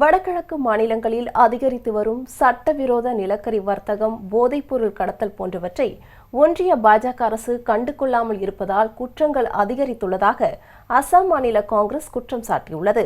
வடகிழக்கு மாநிலங்களில் அதிகரித்து வரும் சட்டவிரோத நிலக்கரி வர்த்தகம் போதைப்பொருள் கடத்தல் போன்றவற்றை ஒன்றிய பாஜக அரசு கண்டுகொள்ளாமல் இருப்பதால் குற்றங்கள் அதிகரித்துள்ளதாக அசாம் மாநில காங்கிரஸ் குற்றம் சாட்டியுள்ளது.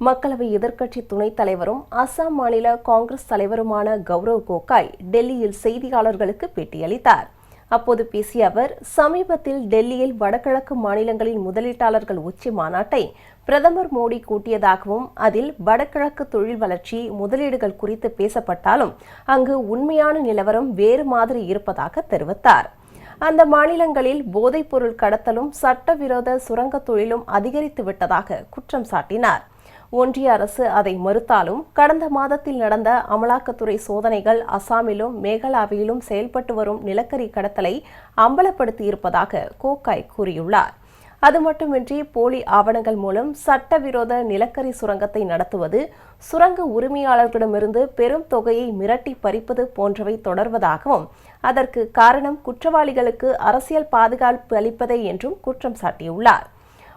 மக்களவை எதிர்க்கட்சி துணைத் தலைவரும் அசாம் மாநில காங்கிரஸ் தலைவருமான கௌரவ் கோகாய் டெல்லியில் செய்தியாளர்களுக்கு பேட்டியளித்தார். அப்போது பேசிய அவர் சமீபத்தில் டெல்லியில் வடகிழக்கு மாநிலங்களின் முதலீட்டாளர்கள் உச்சி மாநாட்டை பிரதமர் மோடி கூட்டியதாகவும் அதில் வடகிழக்கு தொழில் வளர்ச்சி முதலீடுகள் குறித்து பேசப்பட்டாலும் அங்கு உண்மையான நிலவரம் வேறு மாதிரி இருப்பதாக தெரிவித்தார். அந்த மாநிலங்களில் போதைப்பொருள் கடத்தலும் சட்டவிரோத சுரங்கத் தொழிலும் அதிகரித்து விட்டதாக குற்றம் சாட்டினார். ஒன்றிய அரசு அதை மறுத்தாலும் கடந்த மாதத்தில் நடந்த அமலாக்கத்துறை சோதனைகள் அசாமிலும் மேகாலாவிலும் செயல்பட்டு வரும் நிலக்கரி கடத்தலை அம்பலப்படுத்தியிருப்பதாக கோகாய் கூறியுள்ளார். அது மட்டுமின்றி போலி ஆவணங்கள் மூலம் சட்டவிரோத நிலக்கரி சுரங்கத்தை நடத்துவது சுரங்க உரிமையாளர்களிடமிருந்து பெரும் தொகையை மிரட்டி பறிப்பது போன்றவை தொடர்வதாகவும் அதற்கு காரணம் குற்றவாளிகளுக்கு அரசியல் பாதுகாப்பு அளிப்பதே என்றும் குற்றம் சாட்டியுள்ளார்.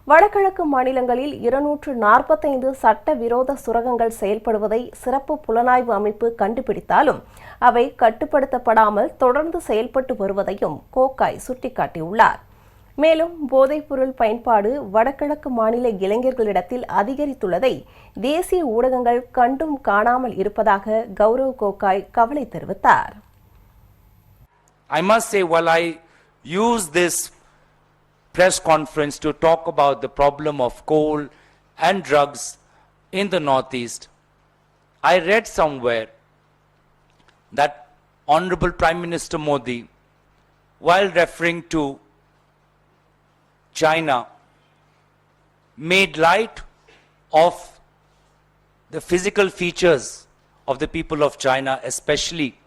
வடகிழக்கு மாநிலங்களில் இருநூற்று நாற்பத்தைந்து சட்டவிரோத சுரங்கங்கள் செயல்படுவதை சிறப்பு புலனாய்வு அமைப்பு கண்டுபிடித்தாலும் அவை கட்டுப்படுத்தப்படாமல் தொடர்ந்து செயல்பட்டு வருவதையும் கோக்காய் சுட்டிக்காட்டியுள்ளார். மேலும் போதைப்பொருள் பயன்பாடு வடகிழக்கு மாநில இளைஞர்களிடத்தில் அதிகரித்துள்ளதை தேசிய ஊடகங்கள் கண்டும் காணாமல் இருப்பதாக கௌரவ் கோகாய் கவலை தெரிவித்தார். I must say, while I use this press conference to talk about the problem of coal and drugs in the Northeast, I read somewhere that Honorable Prime Minister Modi, while referring to China, made light of the physical features of the people of China, especially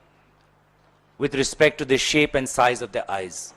with respect to the shape and size of their eyes.